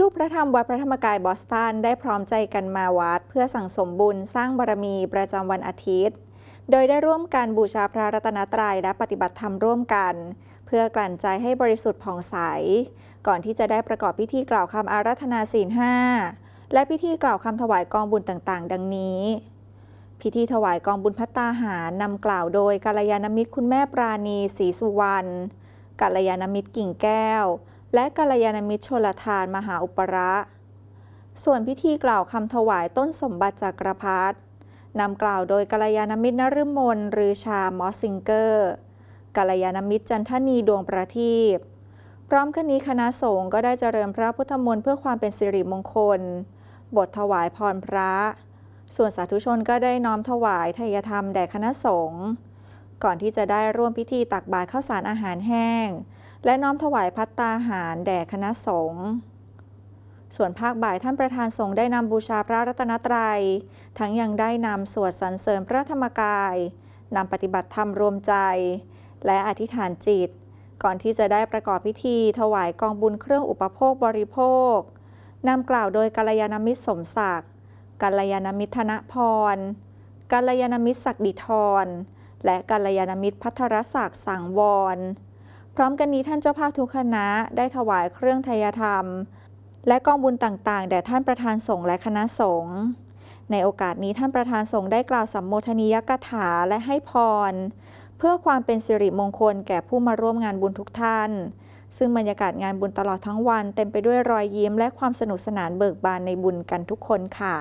ลูกพระธรรมวัดพระธรรมกายบอสตันได้พร้อมใจกันมาวัด เพื่อสั่งสมบุญสร้างบารมีประจำวันอาทิตย์ โดยได้ร่วมกันบูชาพระรัตนตรัยและปฏิบัติธรรมร่วมกัน เพื่อกลั่นใจให้บริสุทธิ์ผ่องใส ก่อนที่จะได้ประกอบพิธีกล่าวคำอาราธนาศีลห้าและพิธีกล่าวคำถวายกองบุญต่างๆ ดังนี้ พิธีถวายกองบุญพัตตาหารนำกล่าวโดยกัลยาณมิตรคุณแม่ปราณีศรีสุวรรณกัลยาณมิตรกิ่งแก้ว และกัลยาณมิตรชลทานมหาอุประ ส่วนพิธีกล่าวคำถวายต้นสมบัติจักรพรรดินำกล่าวโดยกัลยาณมิตรนฤมลรือชามอสซิงเกอร์กัลยาณมิตรจันทนีดวงประทีปพร้อมกันนี้คณะสงฆ์ก็ได้เจริญพระพุทธมนต์เพื่อความเป็นสิริมงคล บทถวายพรพระ ส่วนสาธุชนก็ได้น้อมถวายทายธรรมแด่คณะสงฆ์ก่อนที่จะได้ร่วมพิธีตักบาตรข้าวสารอาหารแห้ง และน้อมถวายพัตตาหารแด่คณะสงฆ์ส่วนภาคบ่ายท่านประธานสงฆ์ได้นำบูชาพระรัตนตรัย ทั้งยังได้นำสวดสรรเสริญพระธรรมกายนำปฏิบัติธรรมรวมใจ และอธิษฐานจิต ก่อนที่จะได้ประกอบพิธีถวายกองบุญเครื่องอุปโภคบริโภคนำกล่าวโดยกัลยาณมิตรสมศักดิ์กัลยาณมิตรธนพรกัลยาณมิตรศักดิธร และกัลยาณมิตรพัทรศักดิ์สังวร พร้อมกันนี้ท่านเจ้าภาพทุกคณะได้ถวายเครื่องทยธรรม และกองบุญต่างๆ แด่ท่านประธานสงฆ์และคณะสงฆ์ในโอกาสนี้ท่านประธานสงฆ์ได้กล่าวสัมโมทนียกถาและให้พร เพื่อความเป็นสิริมงคลแก่ผู้มาร่วมงานบุญทุกท่าน ซึ่งบรรยากาศงานบุญตลอดทั้งวัน เต็มไปด้วยรอยยิ้มและความสนุกสนานเบิกบานในบุญกันทุกคนค่ะ